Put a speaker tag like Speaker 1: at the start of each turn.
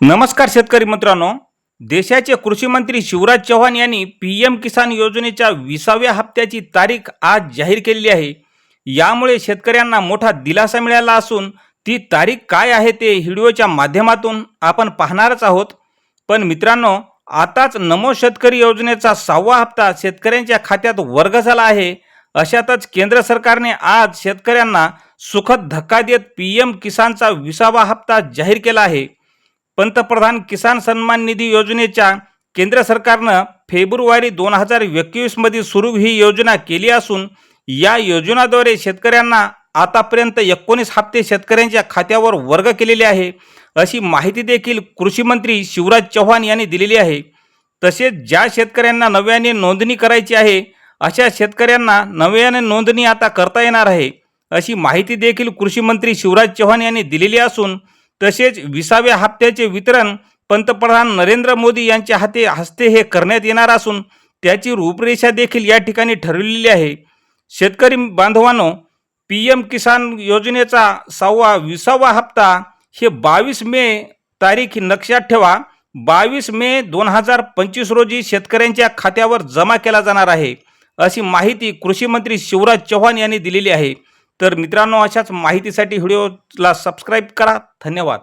Speaker 1: नमस्कार शेतकरी मित्रांनो. देशाचे कृषी मंत्री शिवराज चव्हाण यांनी पी एम किसान योजनेच्या विसाव्या हप्त्याची तारीख आज जाहीर केलेली आहे. यामुळे शेतकऱ्यांना मोठा दिलासा मिळाला असून ती तारीख काय आहे ते व्हिडिओच्या माध्यमातून आपण पाहणारच आहोत. पण मित्रांनो आताच नमो शेतकरी योजनेचा सहावा हप्ता शेतकऱ्यांच्या खात्यात वर्ग झाला आहे. अशातच केंद्र सरकारने आज शेतकऱ्यांना सुखद धक्का देत पी एम किसानचा विसावा हप्ता जाहीर केला आहे. पंतप्रधान किसान सन्मान निधी योजनेच्या केंद्र सरकारनं फेब्रुवारी दोन हजार एकवीसमध्ये सुरू ही योजना केली असून या योजनाद्वारे शेतकऱ्यांना आतापर्यंत एकोणीस हप्ते शेतकऱ्यांच्या खात्यावर वर्ग केलेले आहे. अशी माहिती देखील कृषी मंत्री शिवराज चव्हाण यांनी दिलेली आहे. तसेच ज्या शेतकऱ्यांना नव्याने नोंदणी करायची आहे अशा शेतकऱ्यांना नव्याने नोंदणी आता करता येणार आहे अशी माहिती देखील कृषी मंत्री शिवराज चव्हाण यांनी दिलेली असून तसेच विसाव्या हप्त्याचे वितरण पंतप्रधान नरेंद्र मोदी यांच्या हाते हस्ते हे करण्यात येणार असून त्याची रूपरेषा देखील या ठिकाणी ठरविलेली आहे. शेतकरी बांधवांनो पी एम किसान योजनेचा सहावा विसावा हप्ता हे बावीस मे तारीख ही लक्षात ठेवा. बावीस मे दोन हजार पंचवीस रोजी शेतकऱ्यांच्या खात्यावर जमा केला जाणार आहे. अशी माहिती कृषी मंत्री शिवराज चव्हाण यांनी दिलेली आहे. तर मित्रांनो अशाच माहितीसाठी व्हिडिओला सबस्क्राईब करा. धन्यवाद.